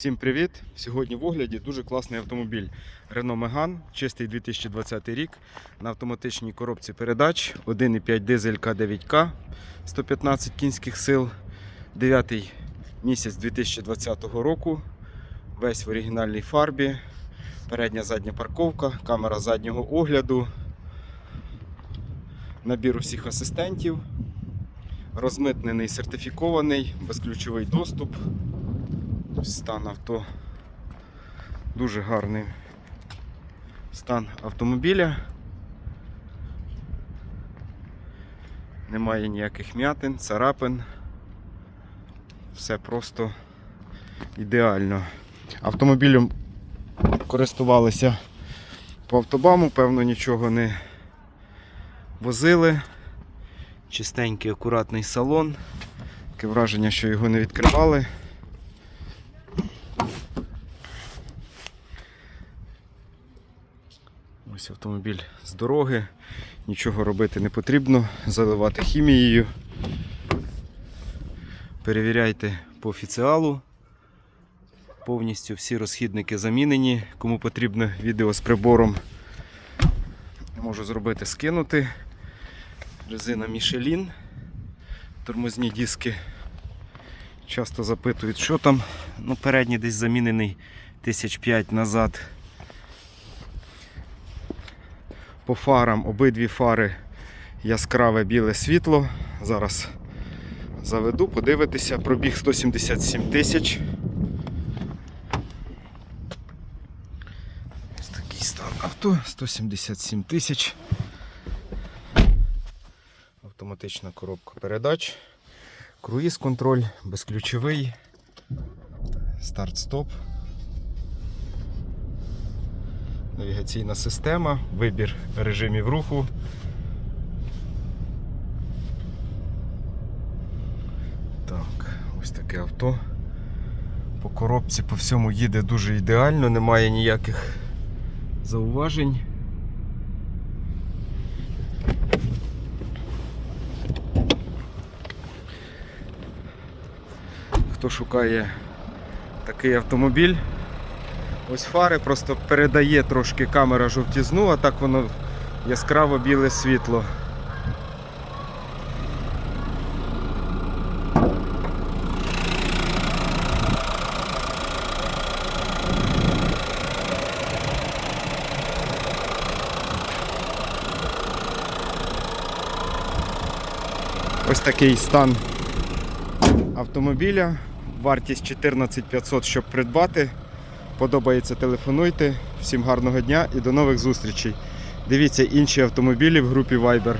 Всім привіт! Сьогодні в огляді дуже класний автомобіль Renault Megane, чистий 2020 рік на автоматичній коробці передач 1,5 дизель К9К 115 кінських сил, 9 місяць 2020 року. Весь в оригінальній фарбі, передня задня парковка, камера заднього огляду, набір усіх асистентів, розмитнений сертифікований, безключовий доступ. Стан авто дуже гарний стан автомобіля. Немає ніяких м'ятин, царапин. Все просто ідеально. Автомобілем користувалися по автобаму, певно, нічого не возили. Чистенький, акуратний салон. Таке враження, що його не відкривали. Ось автомобіль з дороги, нічого робити не потрібно, заливати хімією. Перевіряйте по офіціалу. Повністю всі розхідники замінені. Кому потрібно відео з прибором, можу зробити скинути. Резина Michelin, тормозні диски. Часто запитують, що там. Ну, передній десь замінений тисяч п'ять назад. По фарам обидві фари яскраве біле світло. Зараз заведу, подивитися. Пробіг 177 тисяч. Ось такий стан авто, 177 тисяч. Автоматична коробка передач. Круїз контроль, безключовий. Старт-стоп. Навігаційна система, вибір режимів руху. Так, ось таке авто. По коробці по всьому їде дуже ідеально, немає ніяких зауважень. Хто шукає такий автомобіль? Ось фари просто передає трошки камера жовтізну, а так воно яскраво біле світло. Ось такий стан автомобіля. Вартість 14 500, щоб придбати. Подобається, телефонуйте. Всім гарного дня і до нових зустрічей. Дивіться інші автомобілі в групі Viber.